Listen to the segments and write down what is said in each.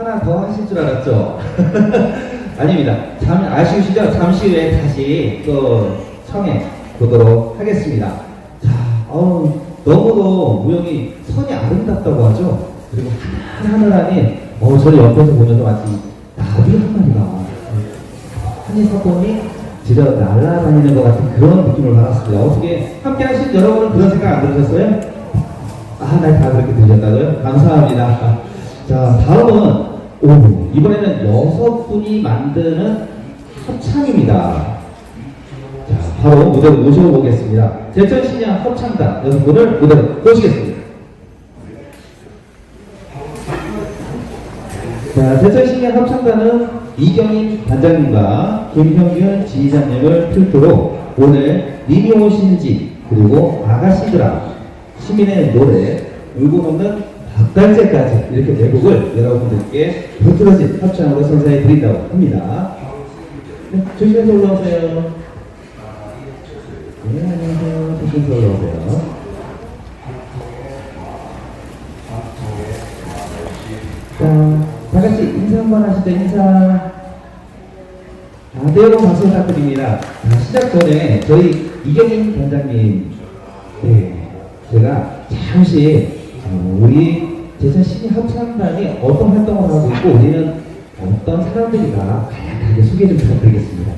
하나 더 하실 줄 알았죠? 아닙니다. 잠, 아쉬우시죠? 잠시 후에 다시 또 청해 보도록 하겠습니다. 자, 어우, 너무도 무용이 선이 아름답다고 하죠? 그리고 하늘하늘하니, 어, 저를 옆에서 보면서 마치 나비 한 마리가 한이 사본이 진짜 날아다니는 것 같은 그런 느낌을 받았습니다. 어떻게 함께 하신 여러분은 그런 생각 안 들으셨어요? 아, 날다 그렇게 들으셨다고요? 감사합니다. 자, 다음은, 오, 이번에는 여섯 분이 만드는 합창입니다. 자, 바로 무대로 모셔보겠습니다. 제천시냐 합창단 여섯 분을 무대로 모시겠습니다. 자, 제천시냐 합창단은 이경인 단장님과 김형균 지휘장님을 필두로 오늘 님이 오신지 그리고 아가씨들아 시민의 노래 울고 먹는 박달재까지 이렇게 네 곡을 여러분들께 부드러진 합창으로 선사해 드린다고 합니다. 네, 조심해서 올라오세요. 네, 안녕하세요. 조심해서 올라오세요. 자, 다 같이 인사 한번 하시죠, 인사. 아, 네, 박수 부탁드립니다. 아, 시작 전에 저희 이경인 단장님, 네, 제가 잠시 어, 우리 제천 시민 합창단이 어떤 활동을 하고 있고 우리는 어떤 사람들이가 간략하게 소개 좀 부탁드리겠습니다.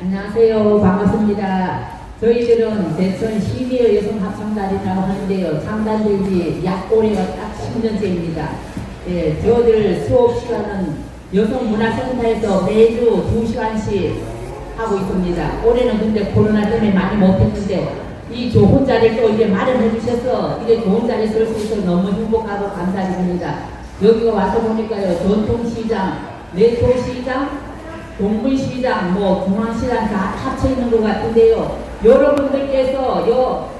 안녕하세요. 반갑습니다. 저희들은 대천 시민의 여성 합창단이라고 하는데요. 창단된 지약 올해가 딱 10년째입니다. 예, 저희들 수업 시간은 여성문화센터에서 매주 2시간씩 하고 있습니다. 올해는 근데 코로나 때문에 많이 못했는데 이 좋은 자리를 또 이제 마련해 주셔서 이제 좋은 자리에 설 수 있어서 너무 행복하고 감사드립니다. 여기가 와서 보니까요. 전통시장, 내토시장, 동물시장, 뭐 중앙시장 다 합쳐 있는 것 같은데요. 여러분들께서 요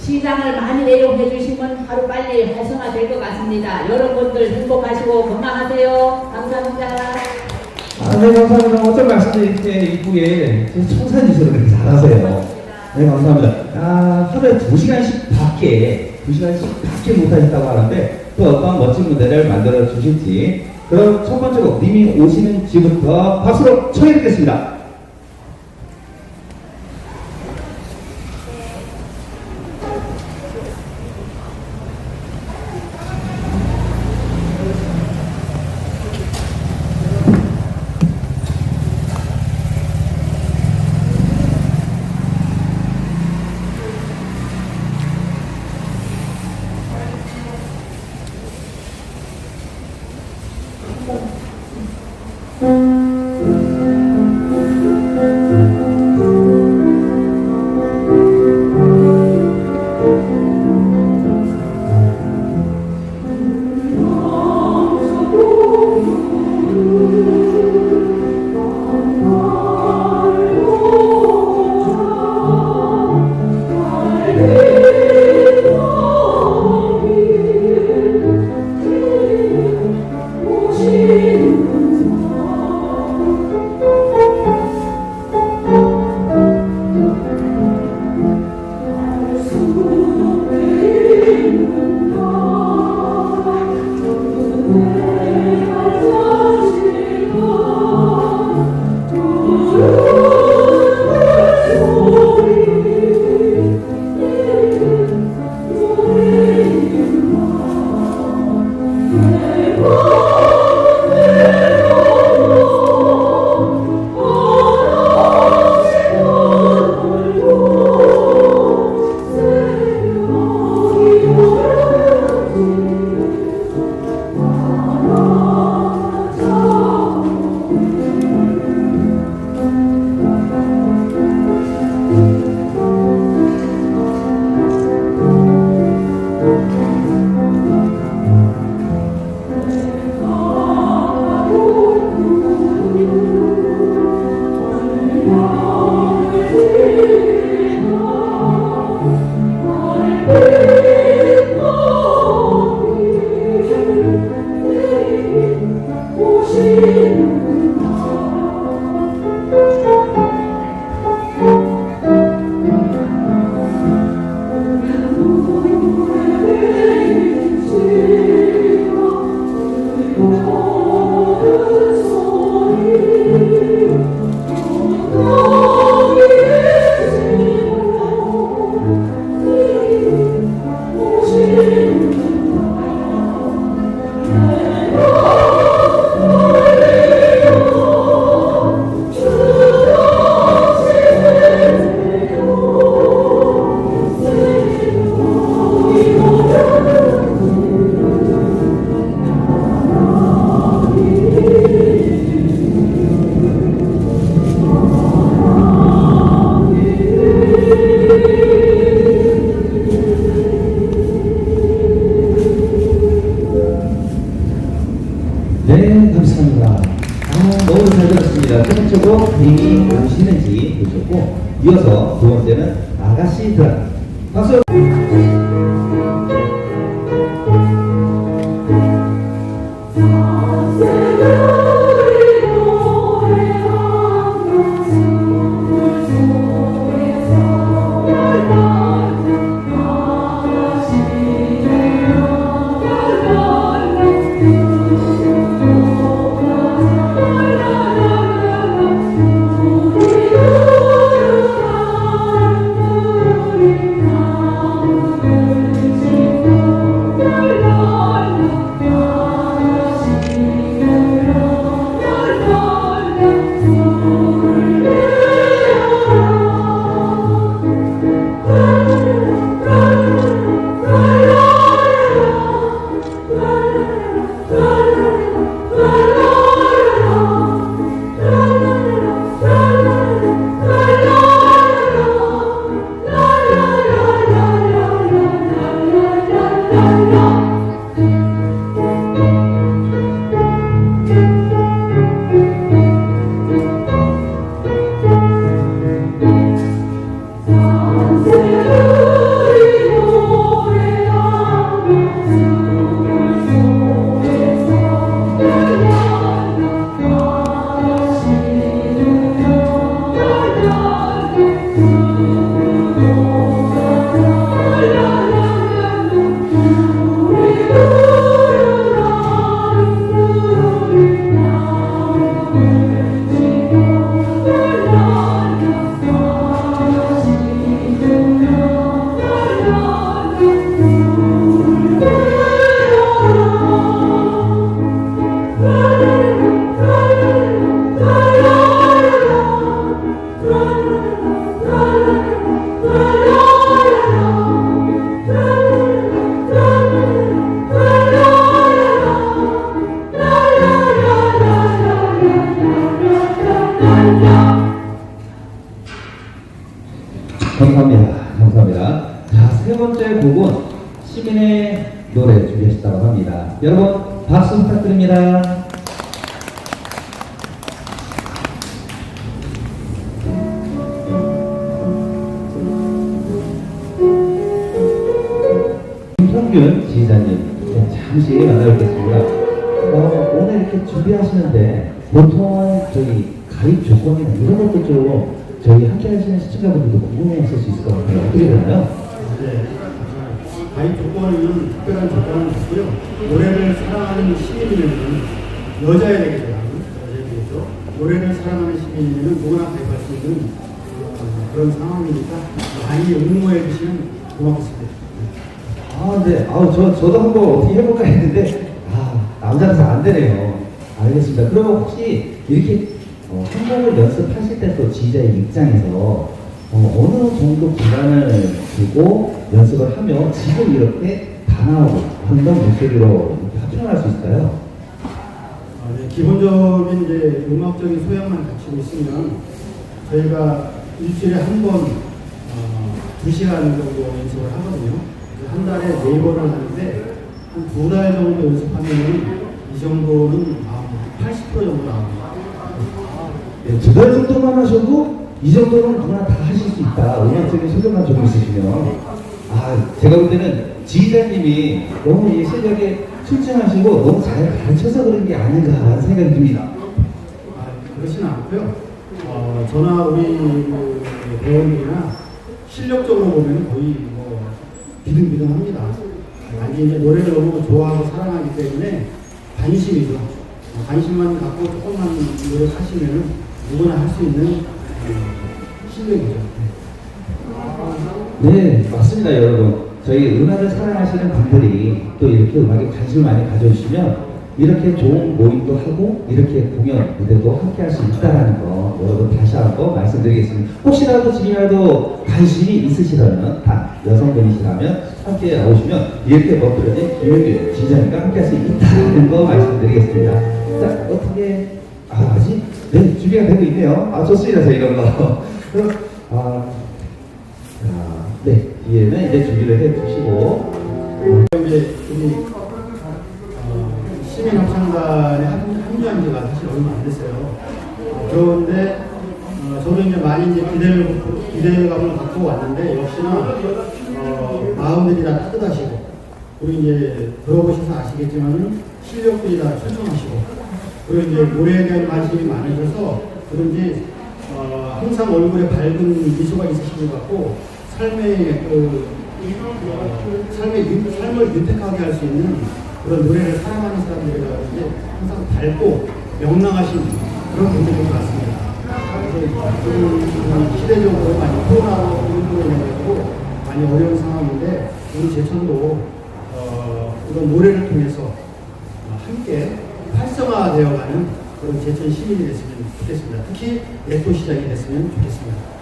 시장을 많이 이용해 주시면 하루 빨리 활성화 될 것 같습니다. 여러분들 행복하시고 건강하세요. 감사합니다. 아, 네, 감사합니다. 어떤 말씀도 이렇게 이쁘게 청산지수를 잘하세요. 네, 감사합니다. 아, 하루에 두 시간씩 밖에, 두 시간씩 밖에 못하셨다고 하는데, 또 어떤 멋진 무대를 만들어 주실지. 그럼 첫 번째 곡, 님이 오시는 지부터 박수로 청해 듣겠습니다. 김성균 지휘자님, 네, 잠시 만나뵙겠습니다. 어, 오늘 이렇게 준비하시는데, 보통 저희 가입 조건이나 이런 것도 좀 저희 함께 하시는 시청자분들도 궁금해 하실 수 있을 것 같아요. 어떻게 되나요? 네. 가입 조건은 특별한 조건은 없고요. 노래를 사랑하는 시민이면 되겠죠. 여자야 되겠죠. 노래를 사랑하는 시민이면 누구나 가입할 수 있는 어, 그런 상황이니까 많이 응모해 주시면 고맙습니다. 아, 네. 아우, 저, 저도 한번 어떻게 해볼까 했는데, 아, 남자라서 안 되네요. 알겠습니다. 그러면 혹시 이렇게 어, 한국을 연습하실 때 또 지휘자의 입장에서 어, 어느 정도 기간을 두고 연습을 하면 지금 이렇게 단아하고 한번 목소리로 합창할 수 있을까요? 아, 네. 기본적인 이제 음악적인 소양만 갖추고 있으면 저희가 일주일에 한 번, 어, 두 시간 정도 연습을 하거든요. 그래서 한 달에 네 번을 하는데 한 두 달 정도 연습하면 이 정도는 아, 80% 정도 나옵니다. 네, 두달 정도만 하셔도 이 정도는 누구나 다 하실 수 있다. 음악적인 소견만 좀 있으시면. 아, 제가 볼 때는 지휘자님이 너무 이 실력에 출중하시고 너무 잘 가르쳐서 그런 게 아닌가 하는 생각이 듭니다. 아, 그렇지는 않고요. 어, 저나 우리 그 배우들이나 실력적으로 보면 거의 뭐 비등비등합니다. 단지 이제 노래를 너무 좋아하고 사랑하기 때문에 관심이죠. 어, 관심만 갖고 조금만 노력하시면 누구나 할 수 있는 어, 실력이죠. 네, 맞습니다, 여러분. 저희 음악을 사랑하시는 분들이 또 이렇게 음악에 관심을 많이 가져주시면 이렇게 좋은 모임도 하고 이렇게 공연 무대도 함께 할 수 있다는 거 여러분 다시 한번 말씀드리겠습니다. 혹시라도 지금이라도 관심이 있으시다면 다 여성분이시라면 함께 나오시면 이렇게 멋들어진 김윤규 지장님과 함께 할 수 있다는 거 말씀드리겠습니다. 자, 어떻게 아, 아직 네, 준비가 되고 있네요. 아, 좋습니다, 저 이런 거. 그럼 아, 자, 네, 뒤에는 이제 준비를 해 주시고 이제 우리 어, 시민 합창단에 합- 합류한 지가 사실 얼마 안 됐어요. 그런데 어, 저도 이제 많이 이제 기대를 기대감을 갖고 왔는데 역시나 어, 마음들이 다 따뜻하시고 그리고 이제 들어보셔서 아시겠지만은 실력들이 다 출중하시고 그리고 이제 노래에 대한 관심이 많으셔서 그런지 어, 항상 얼굴에 밝은 미소가 있으신 것 같고 삶의 그 어, 삶의 유, 삶을 유택하게 할 수 있는 그런 노래를 사랑하는 사람들이라 이제 항상 밝고 명랑하신 그런 분들인 것 같습니다. 그래서 좀 시대적으로 많이 코로나로 인해서 많이 어려운 상황인데 우리 제천도 어, 이런 노래를 통해서 어, 함께 활성화되어가는 그런 제천 시민이 됐으면 좋겠습니다. 특히 예토 시장이 됐으면 좋겠습니다.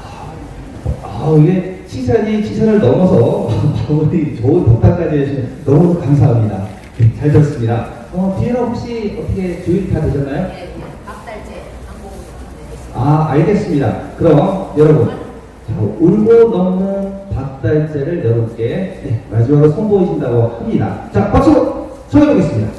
아, 이게 칭찬이 칭찬을 넘어서 우리 좋은 덕담까지 해주셔서 너무 감사합니다. 네, 잘 들었습니다. 어, 뒤에는 혹시 어떻게 조율이 다 되셨나요? 네, 박달재 항공 아, 알겠습니다. 그럼 여러분, 자, 울고 넘는 박달재를 여러분께 네, 마지막으로 선보이신다고 합니다. 자, 박수 청해 보겠습니다.